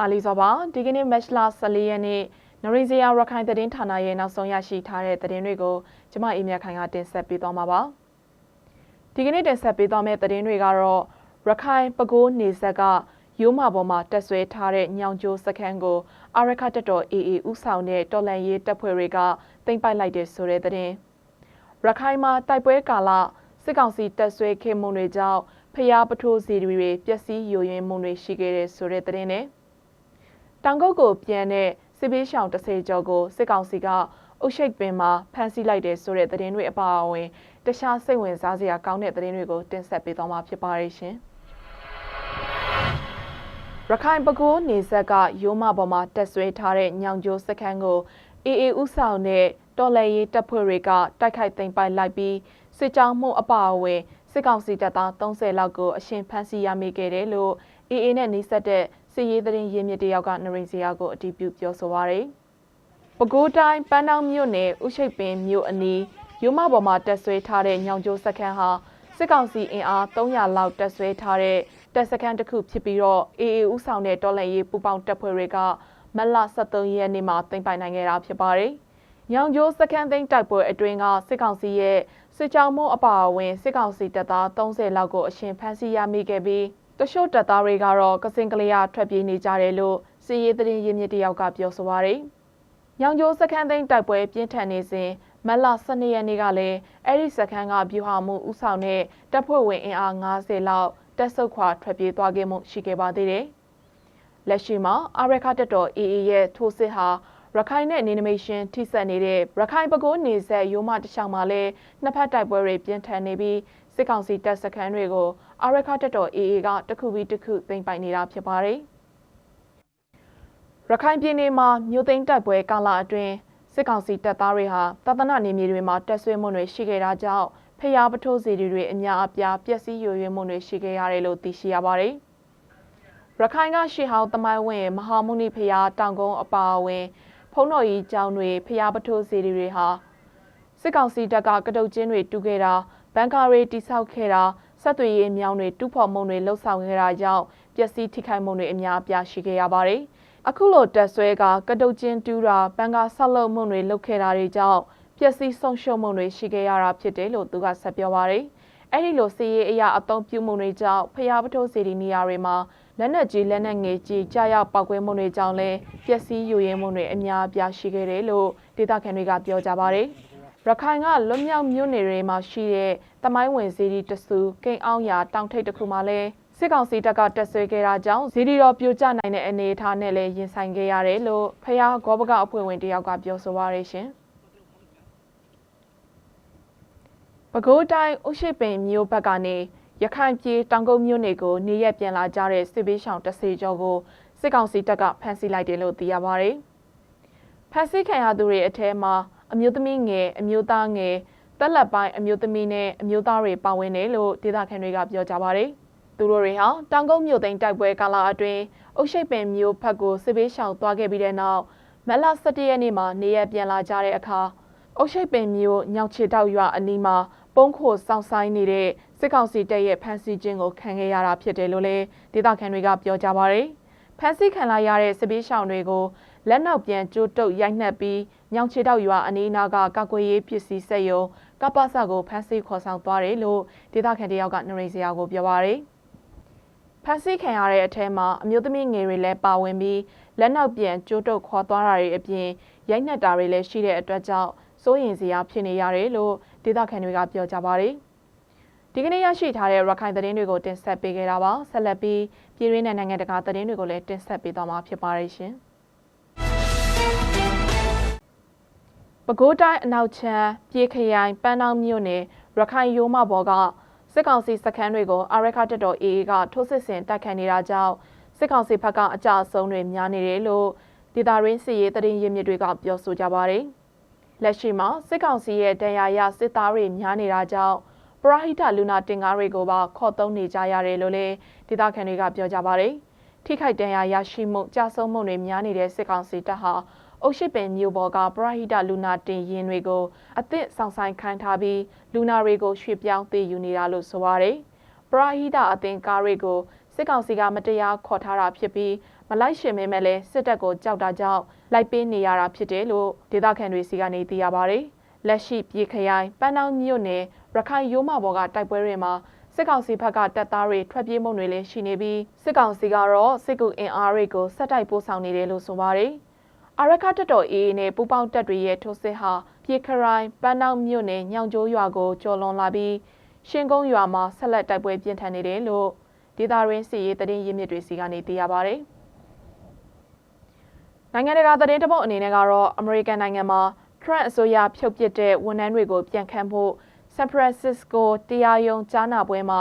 တာလီစောပါဒီကနေ့မတ်လ14ရက်နေ့နရိဇယာရခိုင်သတင်းဌာနရဲ့နောက်ဆုံးရရှိထားတဲ့သတင်းတွေကိုကျမအေးမြတ်ခိုင်ကတင်ဆက်ပေးသွားမှာပါဒီကနေ့တင်ဆက်ပေးသွားမယ့်သတင်းတွေကတော့ရခိုင်ပကိုးနေဆက်ကရိုးမပေါ်မှာတက်ဆွဲထားတဲ့ညောင်ကျိုးစခန်းကိုအာရခတက်တော် AA ဥဆောင်တဲ့တော်လန်ရေးတပ်ဖွဲ့တွေကတင်ပိုက်လိုက်တဲ့ဆိုတဲ့သတင်းရခိုင်မှာတိုက်ပွဲကာလစစ်ကောင်စီတပ်ဆွဲခေမုံတွေကြောင့်ဖျားပထိုးစီတွေပျက်စီးယိုယွင်းမှုတွေရှိခဲ့တဲ့ဆိုတဲ့သတင်းနဲ့ တောင်ကုတ်ကိုပြန်တဲ့စစ်ပေးရှောင်တစ်စေကျော်ကိုစစ်ကောင်စီကအုတ်ရှိတ်ပင်မှာဖမ်းဆီးလိုက်တဲ့ဆိုတဲ့သတင်းတွေအပါအဝင်တခြားစိတ်ဝင်စားစရာကောင်းတဲ့သတင်းတွေကိုတင်ဆက်ပေးသွားမှာဖြစ်ပါရဲ့ရှင်ရခိုင်ပကိုးနေဆက်ကရိုးမပေါ်မှာတက်ဆွဲထားတဲ့ညောင်ကျိုးစခန်းကိုအေအေဥဆောင်တဲ့တော်လှန်ရေးတပ်ဖွဲ့တွေကတိုက်ခိုက်သိမ်းပိုက်လိုက်ပြီးစစ်ကြောင်းမှုအပါအဝင်စစ်ကောင်စီတပ်သား30လောက်ကိုအရှင်ဖမ်းဆီးရမိခဲ့တယ်လို့ AA နဲ့နှိစက်တဲ့ စစ်ရေးသတင်းရင်းမြစ်တယောက်ကနရိစရာကိုအတည်ပြုပြောဆိုပါရယ်။ပဲခူးတိုင်းပန်းတောင်မြို့နယ်ဥရှိတ်ပင်မြို့အနီးရုံမပေါ်မှာတက်ဆွဲထားတဲ့ညောင်ကျိုးစခန်းဟာစစ်ကောင်စီအင်အား300လောက်တက်ဆွဲထားတဲ့တပ်စခန်းတစ်ခုဖြစ်ပြီးတော့ AA ဥဆောင်တဲ့တော်လှန်ရေးပူးပေါင်းတပ်ဖွဲ့တွေကမလ23ရက်နေ့မှာတင်ပိုင်နိုင်ခဲ့တာဖြစ်ပါတယ်။ညောင်ကျိုးစခန်းသိမ်းတိုက်ပွဲအတွင်းကစစ်ကောင်စီရဲ့စစ်ကြောင်းမှုအပါအဝင်စစ်ကောင်စီတပ်သား30လောက်ကိုအရှင်ဖမ်းဆီးရမိခဲ့ပြီး တချို့တပ်သားတွေကတော့ကစင်ကလေးရထွက်ပြေးနေကြတယ်လို့စီရေးသတင်းရင်းမြစ်တယောက်ကပြောဆိုပါရယ်။ညောင်ကျိုးစခန်းသိမ်းတိုက်ပွဲပြင်းထန်နေစဉ်မလ12ရက်နေ့ကလည်းအဲ့ဒီစခန်းကဗျူဟာမှုဥဆောင်တဲ့တပ်ဖွဲ့ဝင်အင်အား90လောက်တက်ဆုတ်ခွာထွက်ပြေးသွားခဲ့မှုရှိခဲ့ပါသေးတယ်။လက်ရှိမှာအာရခတက်တော် AA ရဲ့ထိုးစစ်ဟာရခိုင်နဲ့နေနီမေးရှင်းထိစပ်နေတဲ့ရခိုင်ပကိုးနေဆက်ရိုးမတချောင်းမှာလည်းနှစ်ဖက်တိုက်ပွဲတွေပြင်းထန်နေပြီး စစ်ကောင်စီတပ်စခန်းတွေကိုအာရခတက်တော် AA ကတခုပြီးတခုသိမ်းပိုက်နေတာဖြစ်ပါတယ်။ရခိုင်ပြည်နယ်မှာမြို့သိမ်းတိုက်ပွဲကာလအတွင်းစစ်ကောင်စီတပ်သားတွေဟာတသနာနေမြေတွေမှာတက်ဆွေးမှုတွေရှိခဲ့တာကြောင့်ဖျားပထိုးစီတွေအများအပြားပျက်စီးယိုယွင်းမှုတွေရှိခဲ့ရတယ်လို့သိရှိရပါတယ်။ရခိုင်ကရှေဟောင်းတမိုင်းဝင်မဟာမုနိဖျားတောင်ကုန်းအပါအဝင် ဖုံးတော်ကြီးကျောင်းတွေဖျားပထိုးစီတွေဟာစစ်ကောင်စီတပ်ကကတုတ်ချင်းတွေတူခဲ့တာ ဘန်ကာတွေတိဆောက်ခဲ့တာဆက်သွေးရေးမြောင်းတွေတူးဖော်မှုတွေလှုပ်ဆောင်ခဲ့တာကြောင့်ပျက်စီးထိခိုက်မှုတွေအများအပြားရှိခဲ့ရပါတယ်။အခုလိုတက်ဆွဲကကတုတ်ချင်းတူးတာဘန်ကာဆောက်လုပ်မှုတွေလုပ်ခဲ့တာတွေကြောင့်ပျက်စီးဆုံးရှုံးမှုတွေရှိခဲ့ရတာဖြစ်တယ်လို့သူကဆက်ပြောပါတယ်။အဲ့ဒီလိုစီးရေးအရာအသုံးပြုမှုတွေကြောင့်ဖျားပထိုးစီဒီနေရာတွေမှာလက်နက်ကြီးလက်နက်ငယ်ကြီးကြာရောက်ပောက်ကွဲမှုတွေကြောင့်လည်းပျက်စီးယူရင်းမှုတွေအများအပြားရှိခဲ့တယ်လို့ဒေသခံတွေကပြောကြပါတယ်။ ရခိုင်ကလွတ်မြောက်မြို့နယ်တွေမှာရှိတဲ့တမိုင်းဝင်ဇီဒီတဆူကိန်းအောင်ရတောင်ထိပ်တစ်ခုမှာလည်းစစ်ကောင်စီတပ်ကတက်ဆွဲခဲ့တာကြောင့်ဇီဒီတော်ပြိုကျနိုင်တဲ့အနေအထားနဲ့လည်းရင်ဆိုင်ခဲ့ရတယ်လို့ဖះဂောဘကအဖွဲ့ဝင်တယောက်ကပြောဆိုပါရရှင်။ပဲခူးတိုင်းဥရှိပင်မြို့ဘက်ကနေရခိုင်ပြည်တောင်ကုန်းမြို့နယ်ကိုနေရက်ပြန်လာကြတဲ့စစ်ပေးရှောင်တဆေကျော်ကိုစစ်ကောင်စီတပ်ကဖမ်းဆီးလိုက်တယ်လို့သိရပါဗျ။ဖမ်းဆီးခံရသူတွေအထက်မှာ အမျိုးသမီးငယ်အမျိုးသားငယ်တက်လက်ပိုင်းအမျိုးသမီးနဲ့အမျိုးသားတွေပါဝင်တယ်လို့ဒေသခံတွေကပြောကြပါဗျ။သူတို့တွေဟာတောင်ကုန်းမြို့သိမ်းတိုက်ပွဲကာလအတွင်းအုတ်ရှိပ်ပင်မြို့ဖက်ကိုစစ်ပေးရှောင်သွားခဲ့ပြီးတဲ့နောက်မလ17ရက်နေ့မှာနေရက်ပြန်လာကြတဲ့အခါအုတ်ရှိပ်ပင်မြို့ညောင်ချေတောက်ရွာအနီးမှာပုံခိုစောင့်ဆိုင်နေတဲ့စစ်ကောင်စီတပ်ရဲ့ဖမ်းဆီးခြင်းကိုခံခဲ့ရတာဖြစ်တယ်လို့လည်းဒေသခံတွေကပြောကြပါရယ်ဖမ်းဆီးခံလိုက်ရတဲ့စစ်ပေးရှောင်တွေကိုလက်နောက်ပြန်ကျိုးတုပ်ရိုက်နှက်ပြီး ညောင်ချေတောက်ရွာအနီးနားကကာကွယ်ရေးပစ္စည်းစက်ရုံကပ္ပစကိုဖမ်းဆီးခေါ်ဆောင်သွားတယ်လို့ဒေသခံတယောက်ကနရိစရာကိုပြောပါရယ်ဖမ်းဆီးခံရတဲ့အထဲမှာအမျိုးသမီးငယ်တွေလည်းပါဝင်ပြီးလက်နောက်ပြန်ကျိုးတုပ်ခေါ်သွားတာတွေအပြင်ရိုက်နှက်တာတွေလည်းရှိတဲ့အတွက်ကြောင့်စိုးရင်စရာဖြစ်နေရတယ်လို့ဒေသခံတွေကပြောကြပါတယ်။ဒီကနေ့ရရှိထားတဲ့ရခိုင်သတင်းတွေကိုတင်ဆက်ပေးခဲ့တာပါ။ဆက်လက်ပြီးပြည်ရင်းနဲ့နိုင်ငံတကာသတင်းတွေကိုလည်းတင်ဆက်ပေးသွားမှာဖြစ်ပါတယ်ရှင်။ ပဲခူးတိုင်းအနောက်ချမ်းပြည်ခရိုင်ပန်းတောင်မြို့နယ်ရခိုင်ရိုးမဘော်ကစစ်ကောင်စီစခန်းတွေကိုအာရခတက်တော် AA ကထိုးစစ်ဆင်တိုက်ခတ်နေတာကြောင့်စစ်ကောင်စီဘက်ကအကြအဆုံးတွေများနေတယ်လို့ဒေတာရင်းစီရေးတရင်ရင်းမြစ်တွေကပြောဆိုကြပါတယ်။လက်ရှိမှာစစ်ကောင်စီရဲ့တရားရစစ်သားတွေများနေတာကြောင့်ပရဟိတလူနာတင်ကားတွေကိုပါခေါ်သုံးနေကြရတယ်လို့လည်းဒေသခံတွေကပြောကြပါတယ်။ထိခိုက်တရားရရှိမှုကြာဆုံးမှုတွေများနေတဲ့စစ်ကောင်စီတပ်ဟာ အုတ်ရှိပင်မြို့ပေါ်ကပရဟိတလူနာတင်ရင်တွေကိုအသစ်ဆောင်ဆိုင်ခိုင်းထားပြီးလူနာတွေကိုရွှေ့ပြောင်းပေးယူနေတာလို့ဆိုပါတယ်။ပရဟိတအသင်ကားတွေကိုစစ်ကောင်စီကမတရားခေါ်ထားတာဖြစ်ပြီးမလိုက်ရှင်မဲမဲ့လဲစစ်တပ်ကိုကြောက်တာကြောင့်လိုက်ပေးနေရတာဖြစ်တယ်လို့ဒေသခံတွေစီကနေသိရပါတယ်။လက်ရှိပြည်ခရိုင်ပန်းတောင်မြို့နယ်ရခိုင်ရိုးမဘော်ကတိုက်ပွဲတွေမှာစစ်ကောင်စီဘက်ကတပ်သားတွေထွက်ပြေးမှုတွေလည်းရှိနေပြီးစစ်ကောင်စီကတော့စစ်ကူအင်အားတွေကိုဆက်တိုက်ပို့ဆောင်နေတယ်လို့ဆိုပါတယ်။ အာရခတပ်တော် AA နဲ့ပူးပေါင်းတပ်တွေရဲ့ထိုးစစ်ဟာပြည်ခရိုင်ပန်းတောင်မြို့နယ်ညောင်ကျိုးရွာကိုကျော်လွန်လာပြီးရှင်ကုန်းရွာမှာဆက်လက်တိုက်ပွဲပြင်းထန်နေတယ်လို့ဒေသရင်းစီရေးတရင်ရင်းမြစ်တွေစီကနေသိရပါတယ်။နိုင်ငံတကာသတင်းတပုတ်အနေနဲ့ကတော့အမေရိကန်နိုင်ငံမှာ Trump အစိုးရဖြုတ်ပစ်တဲ့ဝန်ထမ်းတွေကိုပြန်ခန့်ဖို့ဆန်ဖရန်စစ္စကိုတရားရုံးကြားနာပွဲမှာ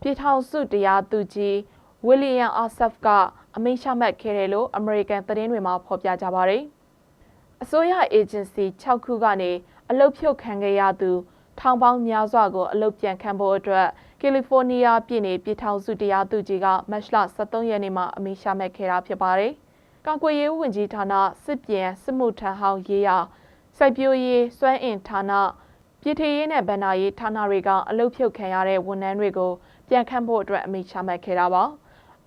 ပြည်ထောင်စုတရားသူကြီးဝီလီယံအာဆပ်က အမိန့်ချမှတ်ခဲ့တယ်လို့အမေရိကန်သတင်းတွေမှာဖော်ပြကြပါတယ်။အစိုးရအေဂျင်စီ6ခုကနေအလုတ်ဖြုတ်ခံခဲ့ရသူထောင်ပေါင်းများစွာကိုအလုတ်ပြန်ခံဖို့အတွက်ကယ်လီဖိုးနီးယားပြည်နယ်ပြည်ထောင်စုတရားသူကြီးကမတ်လ23ရက်နေ့မှာအမိန့်ချမှတ်ခဲ့တာဖြစ်ပါတယ်။ကာကွယ်ရေးဝန်ကြီးဌာနစစ်ပြန်စစ်မှုထမ်းဟောင်းရေးရာစိုက်ပျိုးရေးစွမ်းအင်ဌာနပြည်ထရေးနဲ့ဗန္နာရေးဌာနတွေကအလုတ်ဖြုတ်ခံရတဲ့ဝန်ထမ်းတွေကိုပြန်ခန့်ဖို့အတွက်အမိန့်ချမှတ်ခဲ့တာပါ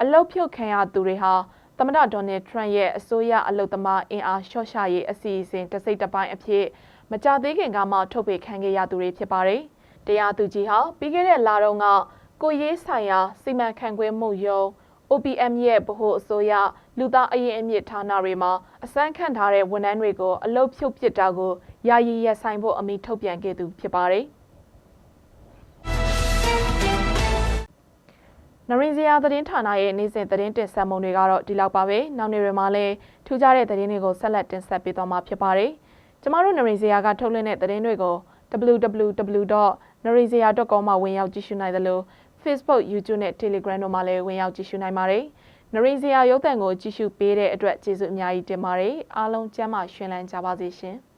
အလုတ်ဖြုတ်ခံရသူတွေဟာသမ္မတဒေါ်နယ်ထရန့်ရဲ့အစိုးရအလုတ်သမားအင်အားလျှော့ချရေးအစီအစဉ်တစ်စိတ်တစ်ပိုင်းအဖြစ်မကြသေးခင်ကမှထုတ်ပေခံခဲ့ရသူတွေဖြစ်ပါတယ်တရားသူကြီးဟာပြီးခဲ့တဲ့လတုန်းကကိုရေးဆိုင်ရာစီမံခန့်ခွဲမှုယုံ OPM ရဲ့ဗဟိုအစိုးရလူသားအရင်အမြင့်ဌာနတွေမှာအစမ်းခန့်ထားတဲ့ဝန်ထမ်းတွေကိုအလုတ်ဖြုတ်ပစ်တာကိုယာယီရပ်ဆိုင်ဖို့အမိထုတ်ပြန်ခဲ့သူဖြစ်ပါတယ်။ နရင်စရာသတင်းဌာနရဲ့နေ့စဉ်သတင်းတင်ဆက်မှုတွေကတော့ဒီလောက်ပါပဲ။နောက်နေ့တွေမှာလည်းထူးခြားတဲ့သတင်းတွေကိုဆက်လက်တင်ဆက်ပေးသွားမှာဖြစ်ပါတယ်။ကျမတို့နရင်စရာကထုတ်လွှင့်တဲ့သတင်းတွေကို www.narinzaya.com မှာဝင်ရောက်ကြည့်ရှုနိုင်သလို Facebook, YouTube နဲ့ Telegram တို့မှာလည်းဝင်ရောက်ကြည့်ရှုနိုင်ပါတယ်။နရိစရာရုပ်သံကိုကြည့်ရှုပေးတဲ့အတွက်ကျေးဇူးအများကြီးတင်ပါတယ်။အားလုံးကျမ်းမာရှင်လန်းကြပါစေရှင်။